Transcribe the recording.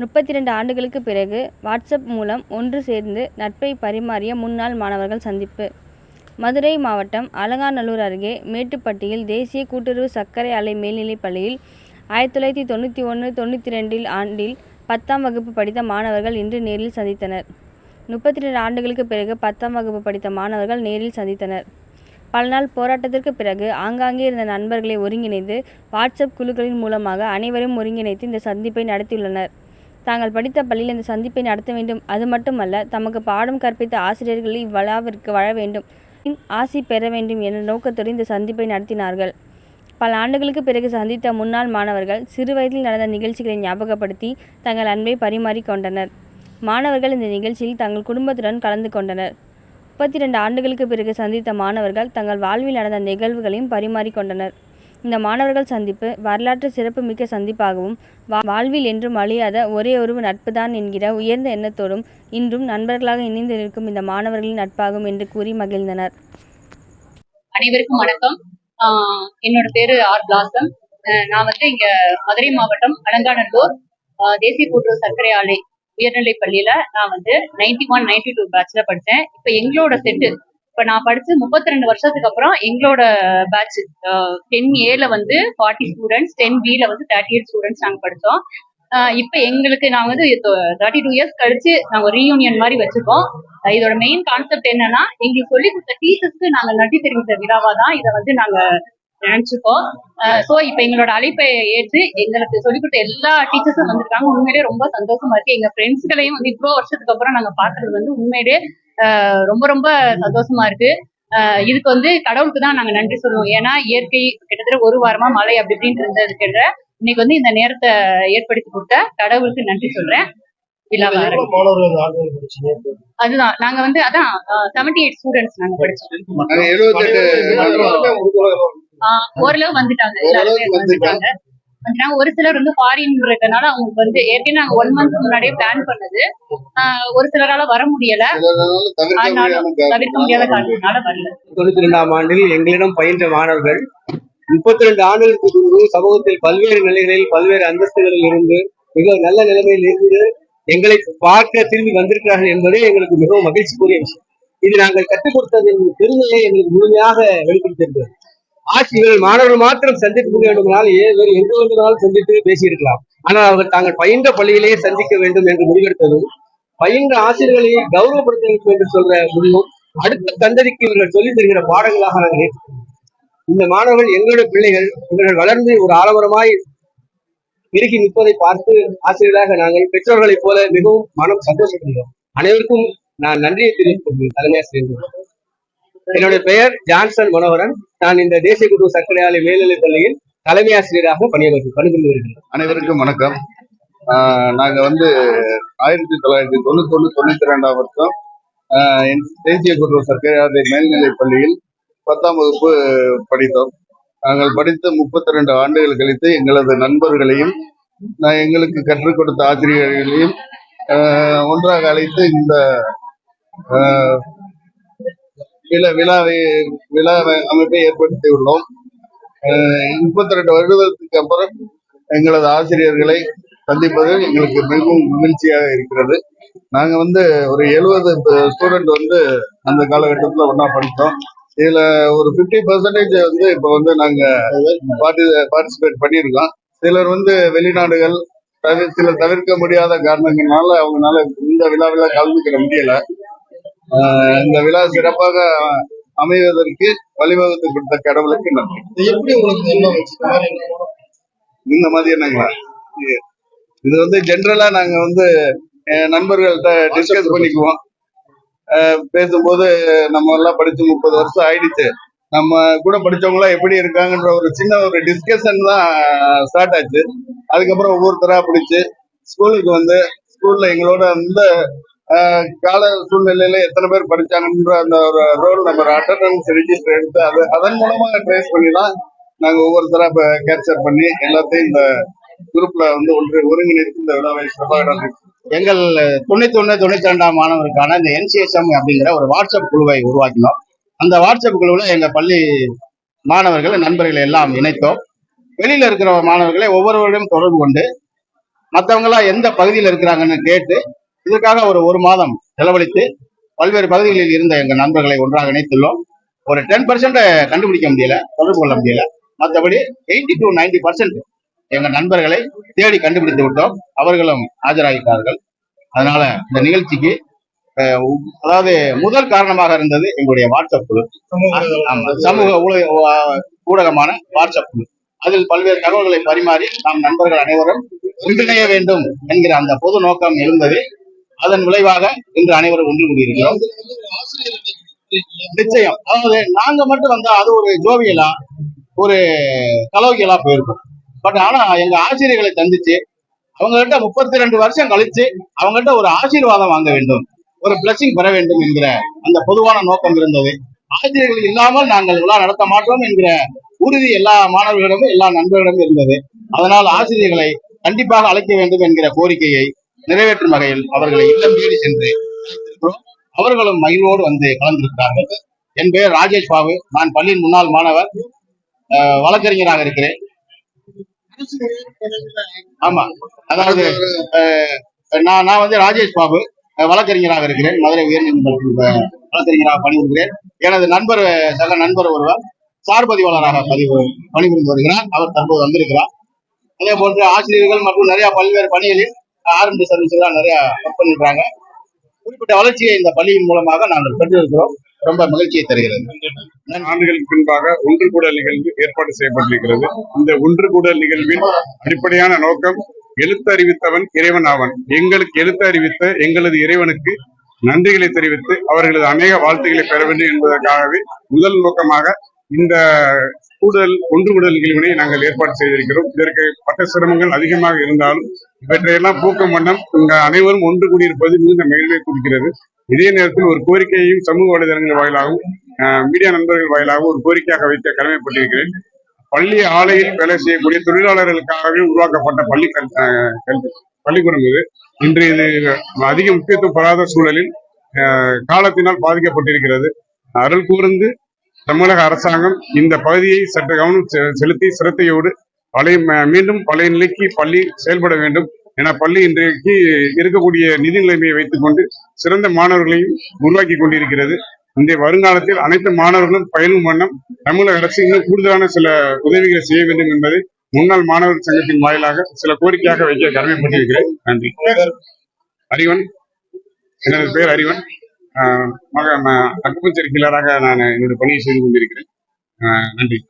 முப்பத்தி ரெண்டு ஆண்டுகளுக்கு பிறகு வாட்ஸ்அப் மூலம் ஒன்று சேர்ந்து நட்பை பரிமாறிய முன்னாள் மாணவர்கள் சந்திப்பு மதுரை மாவட்டம் அலங்காநல்லூர் அருகே மேட்டுப்பட்டியில் தேசிய கூட்டுறவு சர்க்கரை ஆலை மேல்நிலைப் பள்ளியில் ஆயிரத்தி தொள்ளாயிரத்தி தொண்ணூற்றி ஒன்று தொண்ணூற்றி ரெண்டில் ஆண்டில் பத்தாம் வகுப்பு படித்த மாணவர்கள் இன்று நேரில் சந்தித்தனர். முப்பத்தி ரெண்டு ஆண்டுகளுக்கு பிறகு பத்தாம் வகுப்பு படித்த மாணவர்கள் நேரில் சந்தித்தனர். பல நாள் போராட்டத்திற்கு பிறகு ஆங்காங்கே இருந்த நண்பர்களை ஒருங்கிணைந்து வாட்ஸ்அப் குழுக்களின் மூலமாக அனைவரையும் ஒருங்கிணைத்து இந்த சந்திப்பை நடத்தியுள்ளனர். தாங்கள் படித்த பள்ளியில் இந்த சந்திப்பை நடத்த வேண்டும் அது மட்டுமல்ல தமக்கு பாடம் கற்பித்த ஆசிரியர்கள் இவ்விழாவிற்கு வர வேண்டும் ஆசி பெற வேண்டும் என்ற நோக்கத்தோடு இந்த சந்திப்பை நடத்தினார்கள். பல ஆண்டுகளுக்கு பிறகு சந்தித்த முன்னாள் மாணவர்கள் சிறு வயதில் நடந்த நிகழ்ச்சிகளை ஞாபகப்படுத்தி தங்கள் அன்பை பரிமாறிக்கொண்டனர் மாணவர்கள் இந்த நிகழ்ச்சியில் தங்கள் குடும்பத்துடன் கலந்து கொண்டனர். முப்பத்தி ரெண்டு ஆண்டுகளுக்கு பிறகு சந்தித்த மாணவர்கள் தங்கள் வாழ்வில் நடந்த நிகழ்வுகளையும் பரிமாறிக்கொண்டனர் இந்த மாணவர்கள் சந்திப்பு வரலாற்று சிறப்புமிக்க சந்திப்பாகவும் வாழ்வில் என்றும் அழியாத ஒரே ஒரு நட்பு தான் என்கிற உயர்ந்த எண்ணத்தோடும் இன்றும் நண்பர்களாக இணைந்து நிற்கும் இந்த மாணவர்களின் நட்பாகும் என்று கூறி மகிழ்ந்தனர். அனைவருக்கும் வணக்கம். ஆஹ் என்னோட பேரு ஆர் பிளாசம். நான் வந்து இங்க மதுரை மாவட்டம் அலங்காநல்லூர் தேசிய கூட்டுறவு சர்க்கரை ஆலை உயர்நிலை பள்ளியில நான் வந்து நைன்டி ஒன் நைன்டி டூ பேட்ச்ல படித்தேன் இப்ப எங்களோட செட்டு இப்ப நான் படிச்சு முப்பத்தி ரெண்டு வருஷத்துக்கு அப்புறம் எங்களோட பேட்ச் டென் ஏல வந்து ஃபார்ட்டி ஸ்டூடெண்ட்ஸ் டென் பில வந்து தேர்ட்டி எயிட் ஸ்டூடெண்ட்ஸ் நாங்க படிச்சோம். இப்ப எங்களுக்கு நாங்க வந்து தேர்ட்டி டூ இயர்ஸ் கழிச்சு நாங்க ரீயூனியன் மாதிரி வச்சிருக்கோம். இதோட மெயின் கான்செப்ட் என்னன்னா எங்களுக்கு சொல்லி கொடுத்த டீச்சர்ஸ்க்கு நாங்க நன்றி தெரிவித்த விழாவா தான் இதை வந்து நாங்க நினைச்சுக்கோ ஸோ இப்போ எங்களோட அழைப்பை ஏற்று எங்களுக்கு சொல்லிக் கொடுத்த எல்லா டீச்சர்ஸும் வந்திருக்காங்க. உண்மையிலேயே ரொம்ப சந்தோஷமா இருக்கு. எங்க ஃப்ரெண்ட்ஸ்களையும் வந்து இவ்வளோ வருஷத்துக்கு அப்புறம் நாங்க பாக்குறது வந்து உண்மையிலேயே ரொம்ப ரொம்ப சந்தோஷமா இருக்கு. ஆஹ் இதுக்கு வந்து கடவுளுக்கு தான் நாங்க நன்றி சொல்லுவோம். ஏன்னா இயற்கை கிட்டத்தட்ட ஒரு வாரமா மழை அப்படி இப்படின்னு இருந்ததுக்கிட்ட இன்னைக்கு வந்து இந்த நேரத்தை ஏற்படுத்தி கொடுத்த கடவுளுக்கு நன்றி சொல்றேன்? அதுதான். நாங்க வந்து அதான் செவன்டி எயிட் ஸ்டூடெண்ட்ஸ் நாங்க படிச்சோம். ஓரளவு வந்துட்டாங்க. எல்லாருமே வந்துட்டாங்க. வந்துட்டாங்க வந்துட்டாங்க ஒரு சிலர் வந்து ஃபாரின் இருக்கனால அவங்களுக்கு வந்து ஏற்கனவே நாங்க ஒன் மந்த் முன்னாடியே பிளான் பண்ணது. ஆஹ் ஒரு சிலரால வர முடியல. அதனால தவிர்க்க முடியாத காரணத்தினால வரல. தொண்ணூத்தி ரெண்டாம் ஆண்டில் எங்களிடம் பயின்ற மாணவர்கள் முப்பத்தி ரெண்டு ஆண்டுகளுக்கு முன்பு சமூகத்தில் பல்வேறு நிலைகளில் பல்வேறு அந்தஸ்துகளில் இருந்து மிக நல்ல நிலைமையில் இருந்து எங்களை பார்க்க திரும்பி வந்திருக்கிறார்கள் என்பதே எங்களுக்கு மிகவும் மகிழ்ச்சிக்குரிய விஷயம். இது நாங்கள் கற்றுக் கொடுத்ததின் பெருமையை எங்களுக்கு முழுமையாக வெளிப்படுத்தியிருக்கிறது. ஆசிரியர்கள் மாணவர்கள் மாத்திரம் சந்திக்க வேண்டுமானால் வேறு எங்கு வேண்டுமானாலும் சந்தித்து பேசியிருக்கலாம். ஆனால் அவர்கள் தாங்கள் பயின்ற பள்ளியிலேயே சந்திக்க வேண்டும் என்று முடிவெடுத்ததும் பயின்ற ஆசிரியர்களை கௌரவப்படுத்த வேண்டும் என்று சொல்ற முடிவும் அடுத்த சந்ததிக்கு இவர்கள் சொல்லி தருகிற பாடங்களாக நாங்கள் இந்த மாணவர்கள் எங்களுடைய பிள்ளைகள் இவர்கள் வளர்ந்து ஒரு ஆலமரமாய் இறுகி நிற்பதை பார்த்து ஆசிரியர்களாக நாங்கள் பெற்றோர்களைப் போல மிகவும் மனம் சந்தோஷப்படுகிறோம். அனைவருக்கும் நான் நன்றியை தெரிவித்துக் கொள்கிறேன். தலைமை ஆசிரியர். என்னுடைய பெயர் ஜான்சன் மனோகரன். நான் இந்த தேசிய குரு சர்க்கரை ஆலை மேல்நிலைப் பள்ளியில் தலைமை ஆசிரியராக பணியாற்றி பணிபுரிந்து வருகிறேன் அனைவருக்கும் வணக்கம். நாங்கள் நாங்க வந்து ஆயிரத்தி தொள்ளாயிரத்தி தொண்ணூத்தி ஒண்ணு தொண்ணூத்தி ரெண்டாம் வருஷம் என் தேசிய கூட்டுறவு சர்க்கரை ஆலை மேல்நிலைப் பள்ளியில் பத்தாம் வகுப்பு படித்தோம். நாங்கள் படித்த முப்பத்தி ரெண்டு ஆண்டுகள் கழித்து எங்களது நண்பர்களையும் நான் எங்களுக்கு கற்றுக் கொடுத்த ஆசிரியர்களையும் ஒன்றாக அழைத்து இந்த விழா விழாவை விழா அமைப்பை ஏற்படுத்தி உள்ளோம். முப்பத்தி ரெண்டு வருடத்துக்கு அப்புறம் எங்களது ஆசிரியர்களை சந்திப்பது எங்களுக்கு மிகவும் மகிழ்ச்சியாக இருக்கிறது. நாங்கள் வந்து ஒரு எழுபது ஸ்டூடெண்ட் வந்து அந்த காலகட்டத்தில் ஒன்றா படித்தோம் இதில் ஒரு ஃபிஃப்டி பர்சன்டேஜ் வந்து இப்போ வந்து நாங்கள் பார்ட்டி பார்ட்டிசிபேட் பண்ணியிருக்கோம். சிலர் வந்து வெளிநாடுகள் தவிர சில தவிர்க்க முடியாத காரணங்களால அவங்களால இந்த விழாவில் கலந்துக்கிற முடியலை. இந்த விழா சிறப்பாக அமைவதற்கு வழிவகுத்து கொடுத்த கடவுளுக்கு நன்றி. எப்படி உங்களுக்கு இந்த மாதிரி என்னங்களா? இது- வந்து ஜென்ரலா நாங்க வந்து நண்பர்கள்ட்ட டிஸ்கஸ் பண்ணிக்குவோம். பேசும்போது நம்ம எல்லாம் படிச்சு முப்பது வருஷம் ஆயிடுச்சு. நம்ம கூட படிச்சவங்க எப்படி இருக்காங்கன்ற ஒரு சின்ன ஒரு டிஸ்கஷன் தான் ஸ்டார்ட் ஆச்சு. அதுக்கப்புறம் ஒவ்வொருத்தரா பிடிச்சு ஸ்கூலுக்கு வந்து ஸ்கூல்ல எங்களோட அந்த கால சூழ்நிலையில எத்தனை பேர் படிச்சாங்கன்ற அந்த ஒரு ரோல் நம்பர் அட்டண்டன்ஸ் ரெஜிஸ்டர் எடுத்து அது அதன் மூலமா ட்ரேஸ் பண்ணி தான் நாங்க ஒவ்வொருத்தரா இப்ப கேப்சர் பண்ணி எல்லாத்தையும் இந்த குரூப்ல வந்து ஒன்று ஒருங்கிணைத்து இந்த விழாவை சிறப்பாக எங்கள் தொண்ணூத்தி ஒண்ணு தொண்ணூத்தி ரெண்டாம் மாணவருக்கான இந்த என்சிஎஸ்எம் அப்படிங்கிற ஒரு வாட்ஸ்அப் குழுவை உருவாக்கினோம். அந்த வாட்ஸ்அப் குழுவில் எங்கள் பள்ளி மாணவர்கள் நண்பர்கள் எல்லாம் இணைத்தோம். வெளியில இருக்கிற மாணவர்களை ஒவ்வொருவரையும் தொடர்பு கொண்டு மற்றவங்களாம் எந்த பகுதியில் இருக்கிறாங்கன்னு கேட்டு இதற்காக ஒரு ஒரு மாதம் செலவழித்து பல்வேறு பகுதிகளில் இருந்த எங்க நண்பர்களை ஒன்றாக இணைத்துள்ளோம். ஒரு டென் பர்சன்ட் கண்டுபிடிக்க முடியல தொடர்பு கொள்ள முடியல. மற்றபடி எயிட்டி டு நைன்டி பர்சன்ட் எங்க நண்பர்களை தேடி கண்டுபிடித்து விட்டோம். அவர்களும் ஆஜராகிட்டார்கள். அதனால இந்த நிகழ்ச்சிக்கு அதாவது முதல் காரணமாக இருந்தது எங்களுடைய வாட்ஸ்அப் குழு. சமூக ஊடகமான வாட்ஸ்அப் குழு. அதில் பல்வேறு தகவல்களை பரிமாறி நாம் நண்பர்கள் அனைவரும் ஒன்றிணைய வேண்டும் என்கிற அந்த பொது நோக்கம் எழுந்தது அதன் விளைவாக இன்று அனைவரும் ஒன்று கூடியிருக்கிறோம். நிச்சயம். அதாவது நாங்க மட்டும் வந்தா அது ஒரு ஜோவியலா ஒரு கலோக்கியலா போயிருக்கும். பட் ஆனா எங்க ஆசிரியர்களை சந்திச்சு அவங்க கிட்ட முப்பத்தி ரெண்டு வருஷம் கழிச்சு அவங்க கிட்ட ஒரு ஆசீர்வாதம் வாங்க வேண்டும் ஒரு பிளஸிங் பெற வேண்டும் என்கிற அந்த பொதுவான நோக்கம் இருந்தது. ஆசிரியர்கள் இல்லாமல் நாங்கள் விழா நடத்த மாட்டோம் என்கிற உறுதி எல்லா மாணவர்களிடமும் எல்லா நண்பர்களிடமும் இருந்தது. அதனால் ஆசிரியர்களை கண்டிப்பாக அழைக்க வேண்டும் என்கிற கோரிக்கையை நிறைவேற்றும் வகையில் அவர்களை இல்லம் தேடி சென்று அவர்களும் மகிழ்வோடு வந்து கலந்திருக்கிறார்கள். என் பெயர் ராஜேஷ் பாபு. நான் பள்ளியின் முன்னாள் மாணவர். வழக்கறிஞராக இருக்கிறேன். ஆமா. அதாவது நான் நான் வந்து ராஜேஷ் பாபு. வழக்கறிஞராக இருக்கிறேன். மதுரை உயர்நீதிமன்றத்தில் வழக்கறிஞராக பணிபுரிகிறேன். எனது நண்பர் சக நண்பர் ஒருவர் சார் பதிவாளராக பதிவு பணிபுரிந்து வருகிறார். அவர் தற்போது வந்திருக்கிறார். அதே போன்று ஆசிரியர்கள் மற்றும் நிறைய பல்வேறு பணிகளில் ஆர்என்டி எல்லாம் நிறைய ஒர்க் பண்ணிடுறாங்க குறிப்பிட்ட வளர்ச்சியை இந்த பள்ளியின் மூலமாக நாங்கள் பெற்றிருக்கிறோம். ரொம்ப மகிழ்ச்சியை தருகிறது. ஆண்டுகளுக்கு பின்பாக ஒன்று கூடல் நிகழ்வு ஏற்பாடு செய்யப்பட்டிருக்கிறது. இந்த ஒன்று கூடல் நிகழ்வின் அடிப்படையான நோக்கம் எழுத்து அறிவித்தவன் இறைவன் ஆவன். எங்களுக்கு எழுத்து அறிவித்த எங்களது இறைவனுக்கு நன்றிகளை தெரிவித்து அவர்களது அநேக வாழ்த்துக்களை பெற வேண்டும் என்பதற்காகவே முதல் நோக்கமாக இந்த கூடுதல் ஒன்று கூடுதல் நிகழ்வினை நாங்கள் ஏற்பாடு செய்திருக்கிறோம். இதற்கு பட்ட சிரமங்கள் அதிகமாக இருந்தாலும் இவற்றையெல்லாம் பூக்கம் வண்ணம் இங்க அனைவரும் ஒன்று கூடியிருப்பது மிகுந்த மகிழ்வை குறிக்கிறது. இதே நேரத்தில் ஒரு கோரிக்கையையும் சமூக வலைதளங்கள் வாயிலாகவும் மீடியா நண்பர்கள் வாயிலாகவும் ஒரு கோரிக்கையாக வைக்க கடமைப்பட்டிருக்கிறேன். பள்ளி ஆலையில் வேலை செய்யக்கூடிய தொழிலாளர்களுக்காகவே உருவாக்கப்பட்ட பள்ளி கல்- கல்வி பள்ளிக்கூடம் இது. இன்று இது அதிக முக்கியத்துவம் பெறாத சூழலில் காலத்தினால் பாதிக்கப்பட்டிருக்கிறது. அருள் கூர்ந்து தமிழக அரசாங்கம் இந்த பகுதியை சற்று கவனம் செ- செலுத்தி சிரத்தையோடு பழைய மீண்டும் பழைய நிலைக்கு பள்ளி செயல்பட வேண்டும் என பள்ளி இன்றைக்கு இருக்கக்கூடிய நிதி நிலைமையை வைத்துக்கொண்டு சிறந்த மாணவர்களையும் உருவாக்கி கொண்டிருக்கிறது. இந்த வருங்காலத்தில் அனைத்து மாணவர்களும் பயனும் வண்ணம் தமிழக அரசு இன்னும் கூடுதலான சில உதவிகளை செய்ய வேண்டும் என்பதை முன்னாள் மாணவர் சங்கத்தின் வாயிலாக சில கோரிக்கையாக வைக்க கடமைப்பட்டிருக்கிறேன். நன்றி. அறிவன். எனது பெயர் அறிவன். ஆஹ் மக ம- கிளராக நான் என்னுடைய பணியை செய்து கொண்டிருக்கிறேன். ஆஹ் நன்றி.